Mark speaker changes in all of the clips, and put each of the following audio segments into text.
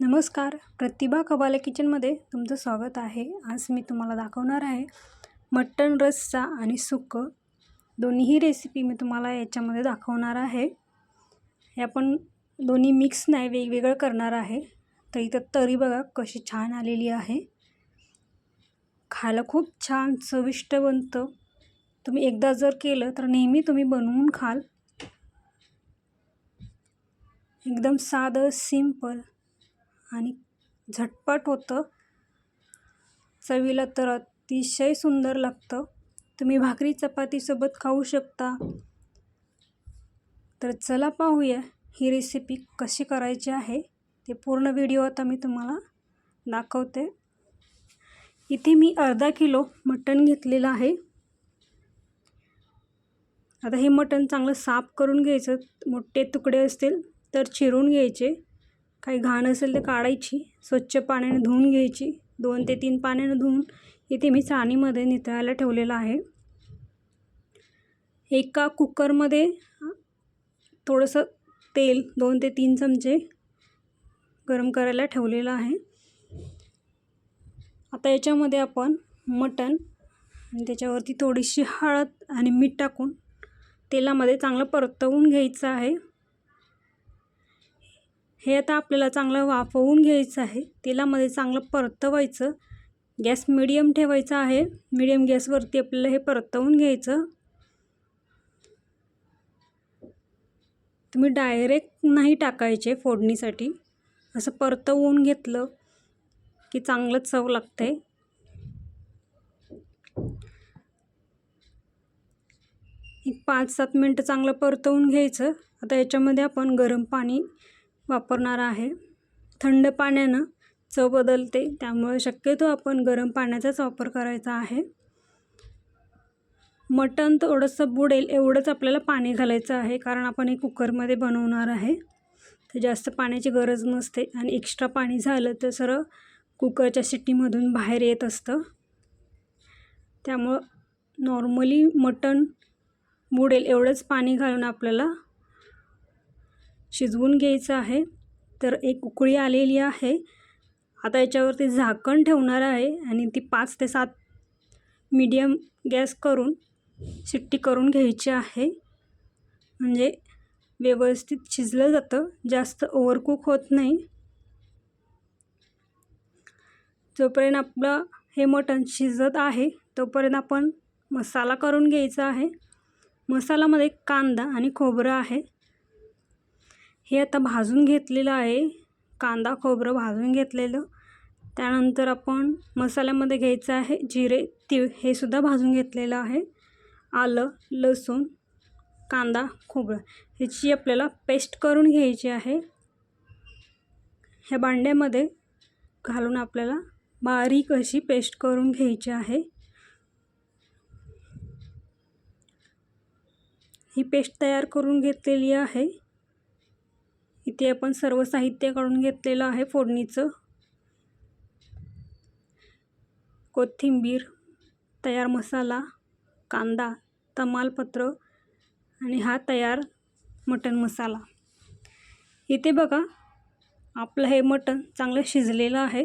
Speaker 1: नमस्कार. प्रतिभा कबाले किचनमध्ये तुमचं स्वागत आहे. आज मी तुम्हाला दाखवणार आहे मटण रस्सा आणि सुकं दोन्हीही रेसिपी मी तुम्हाला याच्यामध्ये दाखवणार आहे. हे आपण दोन्ही मिक्स नाही वेगवेगळं करणार आहे. तर इथं तरी बघा कशी छान आलेली आहे. खायला खूप छान चविष्ट बनतं. तुम्ही एकदा जर केलं तर नेहमी तुम्ही बनवून खाल. एकदम साधं सिंपल आणि झटपट होतं. चवीला तर अतिशय सुंदर लागतं. तुम्ही भाकरी चपातीसोबत खाऊ शकता. तर चला पाहूया ही रेसिपी कशी करायची आहे. ते पूर्ण व्हिडिओ आता मी तुम्हाला दाखवते. इथे मी अर्धा किलो मटण घेतलेलं आहे. आता हे मटण चांगलं साफ करून घ्यायचं. मोठे तुकडे असतील तर चिरून घ्यायचे. काही घाण असेल तर काढायची स्वच्छ पाण्याने धुवून घ्यायची. दोन ते तीन पाण्याने धुवून इथे मी चाणीमध्ये नितळायला ठेवलेलं आहे. एका कुकरमध्ये थोडंसं तेल दोन ते तीन चमचे गरम करायला ठेवलेलं आहे. आता याच्यामध्ये आपण मटण आणि त्याच्यावरती थोडीशी हळद आणि मीठ टाकून तेलामध्ये चांगलं परतवून घ्यायचं आहे. हे आता आपल्याला चांगलं वाफवून घ्यायचं आहे. तेलामध्ये चांगलं परतवायचं. गॅस मिडियम ठेवायचा आहे. मिडियम गॅसवरती आपल्याला हे परतवून घ्यायचं. तुम्ही डायरेक्ट नाही टाकायचे फोडणीसाठी. असं परतवून घेतलं की चांगलं चव लागते. एक पाच सात मिनटं चांगलं परतवून घ्यायचं. आता याच्यामध्ये आपण गरम पाणी वापरणार आहे. थंड पाण्यानं चव बदलते त्यामुळे शक्यतो आपण गरम पाण्याचाच वापर करायचा आहे. मटण थोडंसं बुडेल एवढंच आपल्याला पाणी घालायचं आहे कारण आपण हे कुकरमध्ये बनवणार आहे. तर जास्त पाण्याची गरज नसते आणि एक्स्ट्रा पाणी झालं तर सरळ कुकरच्या शिट्टीमधून बाहेर येत असतं. त्यामुळं नॉर्मली मटण बुडेल एवढंच पाणी घालून आपल्याला शिजवून घ्यायचं आहे. तर एक उकळी आलेली आहे. आता याच्यावरती झाकण ठेवणार आहे आणि ती पाच ते सात मीडियम गॅस करून शिट्टी करून घ्यायची आहे. म्हणजे व्यवस्थित शिजलं जातं. जास्त ओव्हरकुक होत नाही. जोपर्यंत आपलं हे मटण शिजत आहे तोपर्यंत आपण मसाला करून घ्यायचा आहे. मसाल्यामध्ये कांदा आणि खोबरं आहे. हे आता भाजून घेतलेलं आहे. कांदा खोबरं भाजून घेतलेलं. त्यानंतर आपण मसाल्यामध्ये घ्यायचं आहे जिरे तीळ हे सुद्धा भाजून घेतलेलं आहे. आलं लसूण कांदा खोबरं ह्याची आपल्याला पेस्ट करून घ्यायची आहे. ह्या भांड्यामध्ये घालून आपल्याला बारीक अशी पेस्ट करून घ्यायची आहे. ही पेस्ट तयार करून घेतलेली आहे. इथे आपण सर्व साहित्य काढून घेतलेलं आहे फोडणीचं. कोथिंबीर तयार मसाला कांदा तमालपत्र आणि हा तयार मटण मसाला. इथे बघा आपलं हे मटण चांगलं शिजलेलं आहे.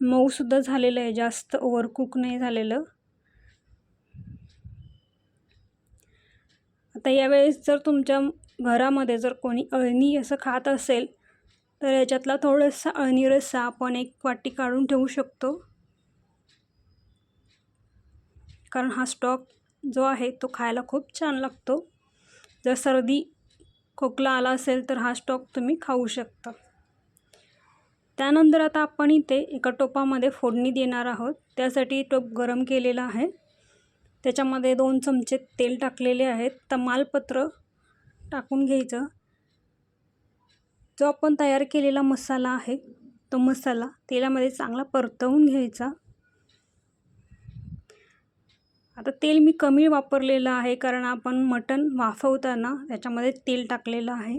Speaker 1: मऊसुद्धा झालेलं आहे जास्त ओव्हरकुक नाही झालेलं. आता यावेळेस जर तुमच्या घरामध्ये जर कोणी अळणी असं खात असेल तर याच्यातला थोडासा अळणी रस्सा आपण एक वाटी काढून ठेवू शकतो. कारण हा स्टॉक जो आहे तो खायला खूप छान लागतो. जर सर्दी खोकला आला असेल तर हा स्टॉक तुम्ही खाऊ शकता. त्यानंतर आता आपण इथे एका टोपामध्ये फोडणी देणार आहोत. त्यासाठी टोप गरम केलेला आहे. त्याच्यामध्ये दोन चमचे तेल टाकलेले आहेत. तमालपत्र टाकून घ्यायचं. जो आपण तयार केलेला मसाला आहे तो मसाला तेलामध्ये चांगला परतवून घ्यायचा. आता तेल मी कमी वापरलेलं आहे कारण आपण मटण वाफवताना त्याच्यामध्ये तेल टाकलेलं आहे.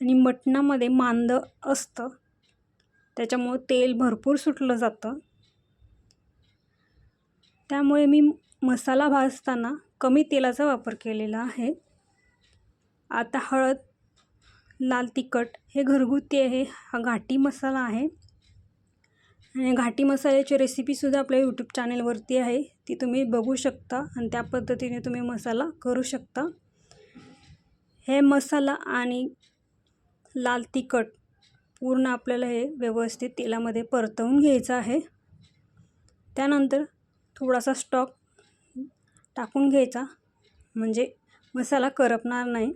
Speaker 1: आणि मटणामध्ये मांद असतं. त्याच्यामुळं तेल भरपूर सुटलं जातं. त्यामुळे मी मसाला भाजताना कमी तेलाचा वापर केलेला आहे. आता हळद लाल तिखट हे घरगुती आहे. हा घाटी मसाला आहे. आणि घाटी मसाल्याची रेसिपीसुद्धा आपल्या यूट्यूब चॅनेलवरती आहे. ती तुम्ही बघू शकता आणि त्या पद्धतीने तुम्ही मसाला करू शकता. हे मसाला आणि लाल तिखट पूर्ण आपल्याला हे व्यवस्थित तेलामध्ये परतवून घ्यायचं आहे. त्यानंतर थोडासा स्टॉक टाकून घ्यायचा. म्हणजे मसाला करपणार नाही.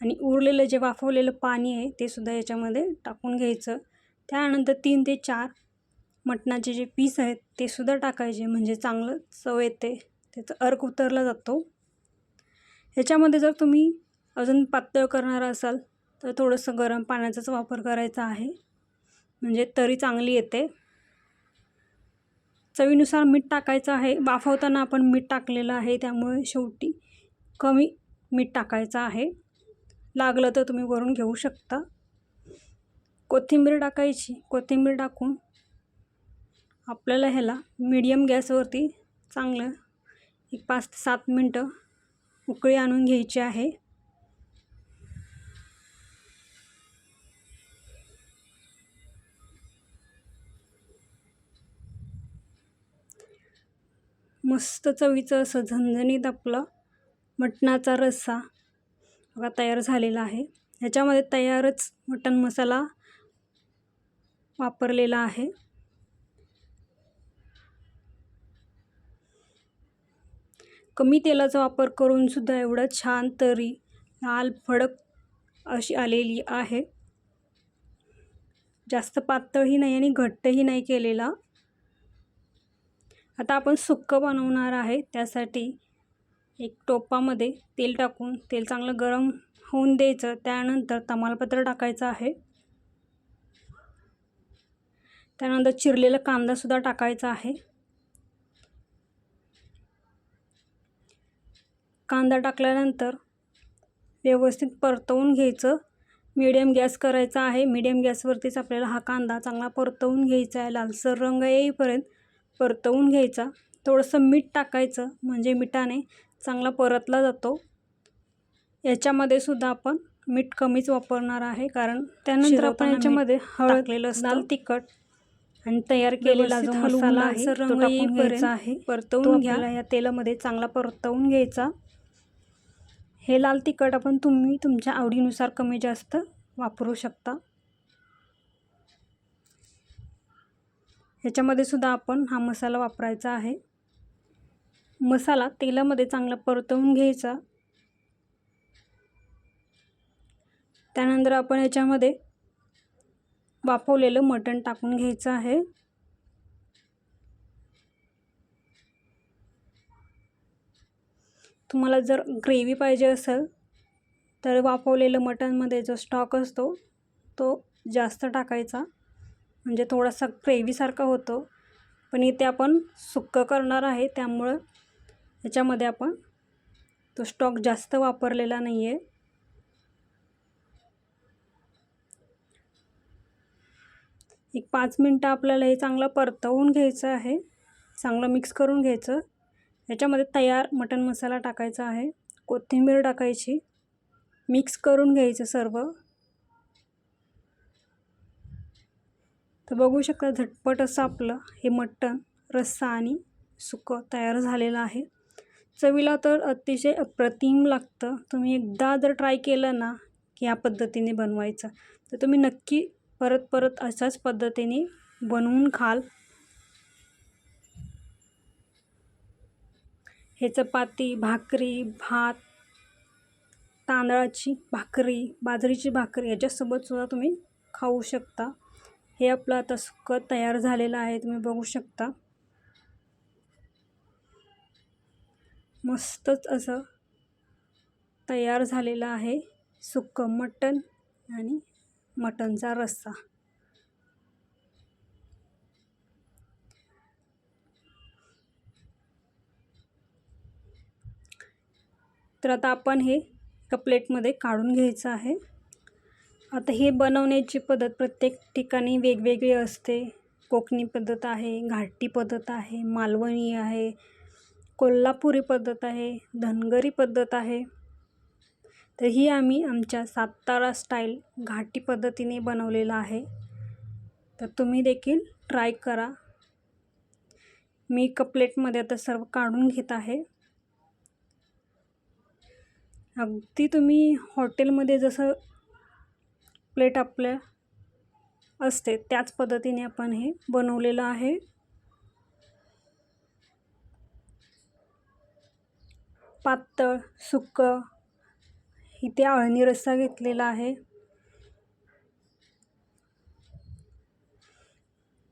Speaker 1: आणि उरलेलं जे वाफवलेलं पाणी आहे ते सुद्धा याच्यामध्ये टाकून घ्यायचं. त्यानंतर तीन ते चार मटणाचे जे पीस आहेत ते सुद्धा टाकायचे. म्हणजे चांगलं चव येते. त्याचा अर्क उतरला जातो. ह्याच्यामध्ये जर तुम्ही अजून पातळ करणार असाल तर थोडंसं गरम पाण्याचाच वापर करायचा आहे. म्हणजे तरी चांगली येते. चवीनुसार मीठ टाकायचं आहे. वाफवताना आपण मीठ टाकलेलं आहे. त्यामुळे शेवटी कमी मीठ टाकायचं आहे. लागलं तर तुम्ही वरून घेऊ शकता. कोथिंबीर टाकायची. कोथिंबीर टाकून आपल्याला ह्याला मीडियम गॅसवरती चांगलं एक पाच ते सात मिनटं उकळी आणून घ्यायची आहे. मस्त चवीचं असं झणझणीत आपलं मटणाचा रस्सा बघा तयार झालेला आहे. ह्याच्यामध्ये तयारच मटण मसाला वापरलेला आहे. कमी तेलाचा वापर करून सुद्धा एवढं छान तरी लाल फडक अशी आलेली आहे. जास्त पातळही नाही आणि घट्टही नाही केलेला. आता आपण सुक्कं बनवणार आहे. त्यासाठी एक टोपामध्ये तेल टाकून तेल चांगलं गरम होऊन द्यायचं. त्यानंतर तमालपत्र टाकायचं आहे. त्यानंतर चिरलेला कांदासुद्धा टाकायचा आहे. कांदा टाकल्यानंतर व्यवस्थित परतवून घ्यायचं. मीडियम गॅस करायचा आहे. मीडियम गॅसवरतीच आपल्याला हा कांदा चांगला परतवून घ्यायचा आहे. लालसर रंग येईपर्यंत परतवून घ्यायचा. थोडंसं मीठ टाकायचं म्हणजे मिठाने चांगला परतला जातो. याच्यामध्ये सुद्धा आपण मीठ कमीच वापरणार आहे कारण त्यानंतर आपण याच्यामध्ये हळद लाल तिखट आणि तयार केलेला जो मसाला आहे रंग येईपर्यंत आहे. परतवून घ्या. या तेलामध्ये चांगला परतवून घ्यायचा. हे लाल तिखट आपण तुम्ही तुमच्या आवडीनुसार कमी जास्त वापरू शकता. ह्याच्यामध्ये सुद्धा आपण हा मसाला वापरायचा आहे. मसाला तेलामध्ये चांगला परतवून घ्यायचा. त्यानंतर आपण याच्यामध्ये वाफवलेलं मटण टाकून घ्यायचं आहे. तुम्हाला जर ग्रेव्ही पाहिजे असेल तर वाफवलेलं मटणमध्ये जो स्टॉक असतो तो जास्त टाकायचा. म्हणजे थोडासा ग्रेव्हीसारखा होतो. पण इथे आपण सुक्कं करणार आहे त्यामुळं ह्याच्यामध्ये आपण तो स्टॉक जास्त वापरलेला नाही आहे एक पाच मिनटं आपल्याला हे चांगलं परतवून घ्यायचं आहे चांगलं मिक्स करून घ्यायचं. याच्यामध्ये तयार मटण मसाला टाकायचा आहे कोथिंबीर टाकायची मिक्स करून घ्यायचं सर्व. तर बघू शकता झटपट असं आपलं हे मटण रस्सा आणि सुकं तयार झालेलं आहे. चवीला तर अतिशय अप्रतिम लागतं. तुम्ही एकदा जर ट्राय केलं ना की या पद्धतीने बनवायचं तर तुम्ही नक्की परत परत अशाच पद्धतीने बनवून खाल. हे चपाती भाकरी भात तांदळाची भाकरी बाजरीची भाकरी याच्यासोबत सुद्धा तुम्ही खाऊ शकता. हे आपलं आता तयार झालेलं आहे तुम्ही बघू शकता. मस्तच असं तयार झालेलं आहे सुकं मटण आणि मटणचा रस्सा. तर आता आपण हे एका प्लेटमध्ये काढून घ्यायचं आहे. आता हे बनवण्याची पद्धत प्रत्येक ठिकाणी वेगवेगळी असते. कोकणी पद्धत आहे घाटी पद्धत आहे मालवणी आहे कोल्हापुरी पद्धत आहे धनगरी पद्धत आहे. तर ही आम्ही आमच्या सातारा स्टाईल घाटी पद्धतीने बनवलेलं आहे. तर तुम्ही देखील ट्राय करा. मी कपलेटमध्ये आता सर्व काढून घेत आहे. अगदी तुम्ही हॉटेलमध्ये जसं प्लेट आपल्या असते त्याच पद्धतीने आपण हे बनवलेलं आहे. पातळ सुकं इथे अळणी रस्सा घेतलेला आहे.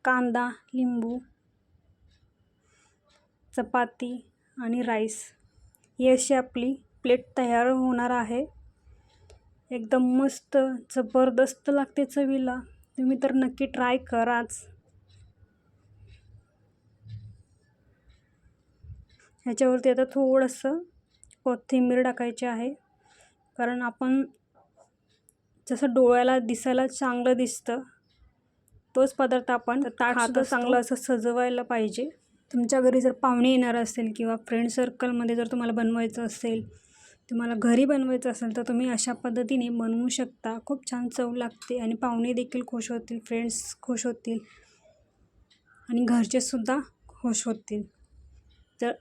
Speaker 1: कांदा लिंबू चपाती आणि राईस ही अशी आपली प्लेट तयार होणार आहे. एकदम मस्त जबरदस्त लागते चवीला. तुम्ही तर नक्की ट्राय कराच. ह्याच्यावरती आता थोडंसं कोथिंबीर टाकायची आहे. कारण आपण जसं डोळ्याला दिसायला चांगलं दिसतं तोच पदार्थ आपण ताट चांगलं असं सजवायला पाहिजे. तुमच्या घरी जर पाहुणे येणार असेल किंवा फ्रेंड सर्कलमध्ये जर तुम्हाला बनवायचं असेल तुम्हाला घरी बनवायचं असेल तर तुम्ही अशा पद्धतीने बनवू शकता. खूप छान चव लागते आणि पाहुणे देखील खुश होतील फ्रेंड्स खुश होतील आणि घरचेसुद्धा खुश होतील. तर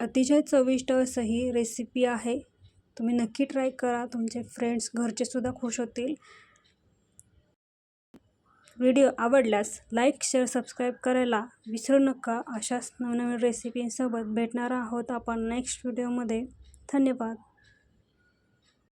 Speaker 1: अतिशय चविष्ट असं ही रेसिपी आहे. तुम्ही नक्की ट्राय करा. तुमचे फ्रेंड्स घरचेसुद्धा खुश होतील. व्हिडिओ आवडल्यास लाईक शेअर सबस्क्राईब करायला विसरू नका. अशाच नवनवीन रेसिपींसोबत भेटणार आहोत आपण नेक्स्ट व्हिडिओमध्ये धन्यवाद.